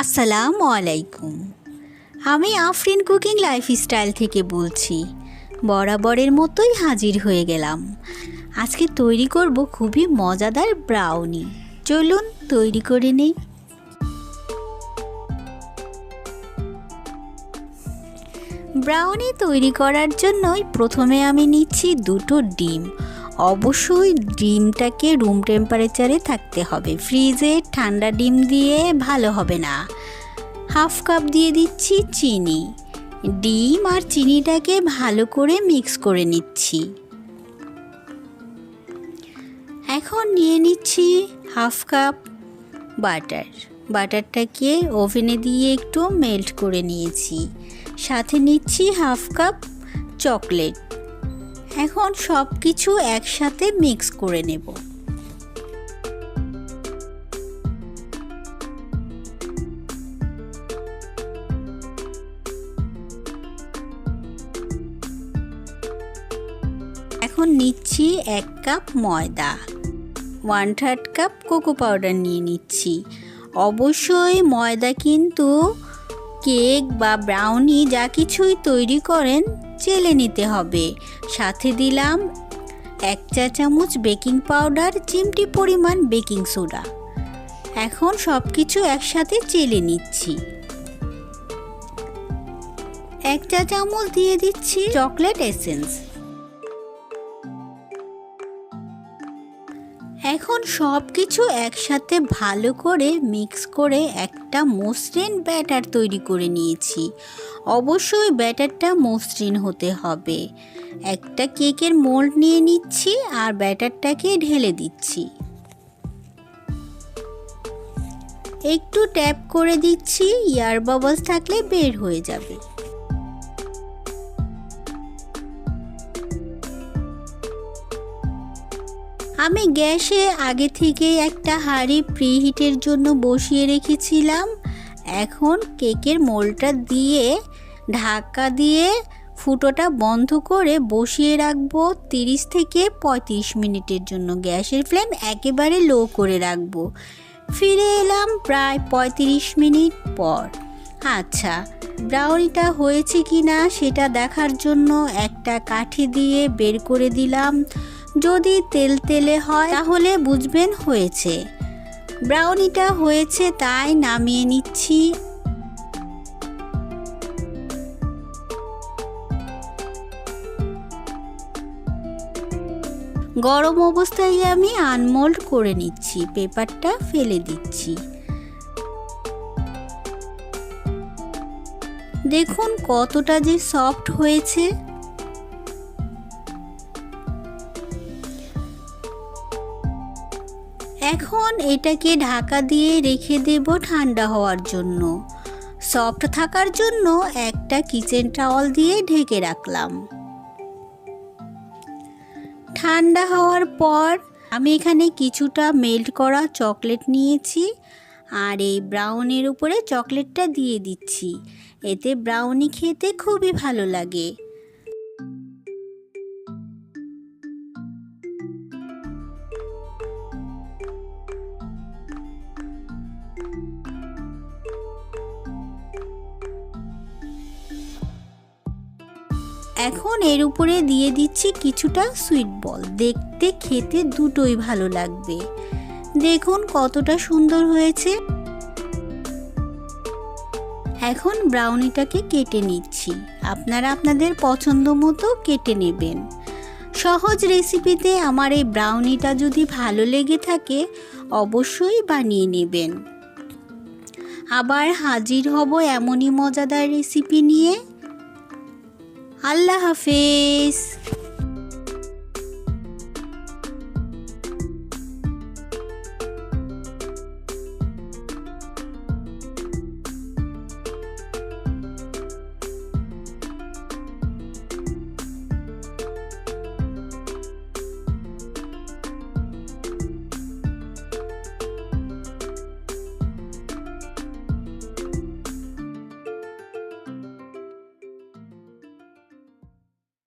আসসালামু আলাইকুম। আমি আফরিন কুকিং লাইফস্টাইল থেকে বলছি, বরাবরের মতোই হাজির হয়ে গেলাম। আজকে তৈরি করব খুবই মজাদার ব্রাউনি। চলুন তৈরি করে নেই। ব্রাউনি তৈরি করার জন্যই প্রথমে আমি নিচ্ছি দুটো ডিম। অবশ্যই ডিমটাকে রুম টেম্পারেচারে থাকতে হবে। ফ্রিজে ঠান্ডা ডিম দিয়ে ভালো হবে না। হাফ কাপ দিয়ে দিচ্ছি চিনি। ডিম আর চিনিটাকে ভালো করে মিক্স করে নিচ্ছি। এখন নিয়ে নিচ্ছি হাফ কাপ বাটার বাটারটাকে ওভেনে দিয়ে একটু মেল্ট করে নিয়েছি। সাথে নিচ্ছি হাফ কাপ চকলেট এখন সব কিছু একসাথে মিক্স করে নেব। এখন নিচ্ছি এক কাপ ময়দা। One third cup cocoa powder নিয়ে নিচ্ছি। অবশ্যই ময়দা কিন্তু কেক বা ব্রাউনি যা কিছুই তৈরি করেন চেলে নিতে হবে। সাথে দিলাম এক চা চামচ বেকিং পাউডার, চিমটি পরিমাণ বেকিং সোডা। এখন সব কিছু একসাথে চেলে নিচ্ছি। এক চা চামচ দিয়ে দিচ্ছি চকলেট এসেন্স। এখন সব কিছু একসাথে ভালো করে মিক্স করে একটা মসৃণ ব্যাটার তৈরি করে নিয়েছি। অবশ্যই ব্যাটারটা মসৃণ হতে হবে। একটা কেকের মোল্ড নিয়ে নিচ্ছি আর ব্যাটারটাকে ঢেলে দিচ্ছি। একটু ট্যাপ করে দিচ্ছি ইয়ার বাবলস থাকলে বের হয়ে যাবে। আমি গ্যাসে আগে থেকে একটা হাঁড়ি প্রিহিটের জন্য বসিয়ে রেখেছিলাম। এখন কেকের মোলটা দিয়ে, ঢাকা দিয়ে ফুটোটা বন্ধ করে বসিয়ে রাখব তিরিশ থেকে পঁয়ত্রিশ মিনিটের জন্য। গ্যাসের ফ্লেম একেবারে লো করে রাখব। ফিরে এলাম প্রায় পঁয়ত্রিশ মিনিট পর। আচ্ছা ব্রাউনিটা হয়েছে কি না সেটা দেখার জন্য একটা কাঠি দিয়ে বের করে দিলাম। যদি তেল তেলে হয়, তাহলে বুঝবেন হয়েছে। ব্রাউনিটা হয়েছে তাই নামিয়ে নিচ্ছি। গরম অবস্থায় আমি আনমোল্ড করে নিচ্ছি, পেপারটা ফেলে দিচ্ছি। দেখুন কতটা যে সফট হয়েছে। এখন এটাকে ঢাকা দিয়ে রেখে দেব ঠান্ডা হওয়ার জন্য। সফট থাকার জন্য একটা কিচেন টাওয়াল দিয়ে ঢেকে রাখলাম। ঠান্ডা হওয়ার পর আমি এখানে কিছুটা মেল্ট করা চকলেট নিয়েছি আর এই ব্রাউনের উপরে চকলেটটা দিয়ে দিচ্ছি। এতে ব্রাউনি খেতে খুবই ভালো লাগে। এখন এর উপরে দিয়ে দিচ্ছি কিছুটা সুইট বল দেখতে খেতে দুটোই ভালো লাগবে। দেখুন কতটা সুন্দর হয়েছে। এখন ব্রাউনিটাকে কেটে নিচ্ছি। আপনারা আপনাদের পছন্দ মতো কেটে নেবেন। সহজ রেসিপিতে আমার এই ব্রাউনিটা যদি ভালো লেগে থাকে, অবশ্যই বানিয়ে নেবেন। আবার হাজির হব এমনই মজাদার রেসিপি নিয়ে। আল্লাহ হাফেজ।